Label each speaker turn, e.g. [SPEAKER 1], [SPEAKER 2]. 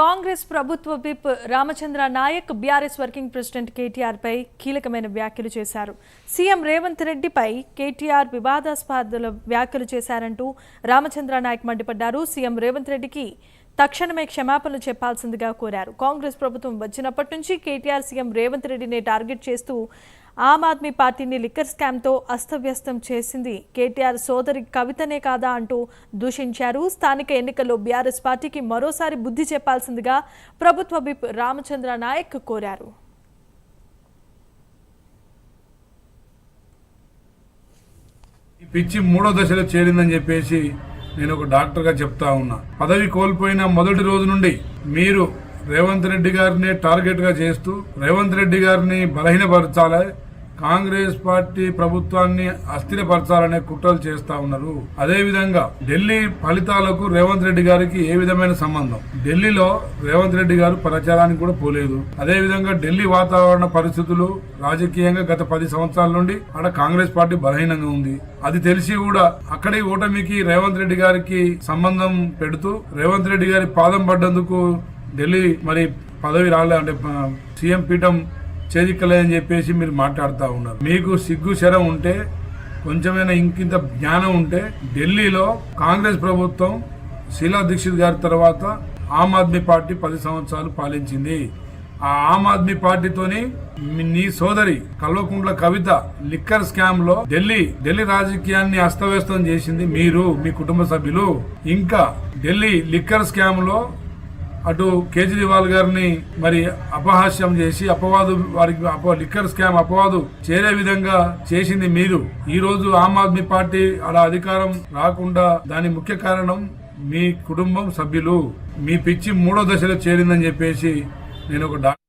[SPEAKER 1] కాంగ్రెస్ ప్రభుత్వ whip Ramachandra Naik BRS working president KTR పై కీలకమైన వ్యాఖ్యలు చేశారు. సీఎం రేవంత్ రెడ్డిపై కేటీఆర్ వివాదాస్పదలు వ్యాఖ్యలు చేశారంటూ రామచంద్ర నాయక్ మండిపడ్డారు. సీఎం రేవంత్ రెడ్డికి తక్షణమే క్షమాపణలు చెప్పాల్సిందిగా కోరారు. కాంగ్రెస్ ప్రభుత్వం వచ్చినప్పటి నుంచి కేటీఆర్ సీఎం రేవంత్ రెడ్డిని టార్గెట్ చేస్తూ ఆమ్ ఆద్మీ పార్టీని లిక్కర్ స్కామ్తో అస్తవ్యస్తం చేసింది కేటీఆర్ సోదరి కవితనే కాదా అంటూ దూషించారు. స్థానిక ఎన్నికల్లో బీఆర్ఎస్ పార్టీకి మరోసారి బుద్ధి చెప్పాల్సిందిగా ప్రభుత్వ విప్ రామచంద్ర నాయక్ కోరారు.
[SPEAKER 2] పిచ్చి మూడో దశలో చేరిందని చెప్పేసి నేను ఒక డాక్టర్గా చెప్తా ఉన్నా. పదవి కోల్పోయిన మొదటి రోజు నుండి మీరు రేవంత్ రెడ్డి గారిని టార్గెట్గా చేస్తూ రేవంత్ రెడ్డి గారిని బలహీనపరచాలి కాంగ్రెస్ పార్టీ ప్రభుత్వాన్ని అస్థిరపరచాలనే కుట్రలు చేస్తా ఉన్నారు. అదేవిధంగా ఢిల్లీ ఫలితాలకు రేవంత్ రెడ్డి గారికి ఏ విధమైన సంబంధం? ఢిల్లీలో రేవంత్ రెడ్డి గారు ప్రచారానికి కూడా పోలేదు. అదేవిధంగా ఢిల్లీ వాతావరణ పరిస్థితులు రాజకీయంగా గత పది సంవత్సరాల నుండి అక్కడ కాంగ్రెస్ పార్టీ బలహీనంగా ఉంది. అది తెలిసి కూడా అక్కడి ఓటమికి రేవంత్ రెడ్డి గారికి సంబంధం పెడుతూ రేవంత్ రెడ్డి గారి పాదం పడ్డందుకు ఢిల్లీ మరి పదవి రాలే అంటే సీఎం పీఠం చేదిక్కలేదని చెప్పేసి మీరు మాట్లాడుతూ ఉన్నారు. మీకు సిగ్గు శరం ఉంటే కొంచెమైనా ఇంకింత జ్ఞానం ఉంటే ఢిల్లీలో కాంగ్రెస్ ప్రభుత్వం శీలా దీక్షిత్ గారి తర్వాత ఆమ్ ఆద్మీ పార్టీ పది సంవత్సరాలు పాలించింది. ఆ ఆమ్ ఆద్మీ పార్టీతోని నీ సోదరి కల్వకుంట్ల కవిత లిక్కర్ స్కామ్లో ఢిల్లీ ఢిల్లీ రాజకీయాన్ని అస్తవ్యస్తం చేసింది మీరు మీ కుటుంబ సభ్యులు. ఇంకా ఢిల్లీ లిక్కర్ స్కామ్లో అటు కేజ్రీవాల్ గారిని మరి అపహాస్యం చేసి అపవాదు వారికి అప లిక్కర్ స్కామ్ అపవాదు చేరే విధంగా చేసింది మీరు. ఈ రోజు ఆమ్ ఆద్మీ పార్టీ అలా అధికారం రాకుండా దాని ముఖ్య కారణం మీ కుటుంబం సభ్యులు. మీ పిచ్చి మూడో దశలో చేరిందని చెప్పేసి నేను ఒక డాక్టర్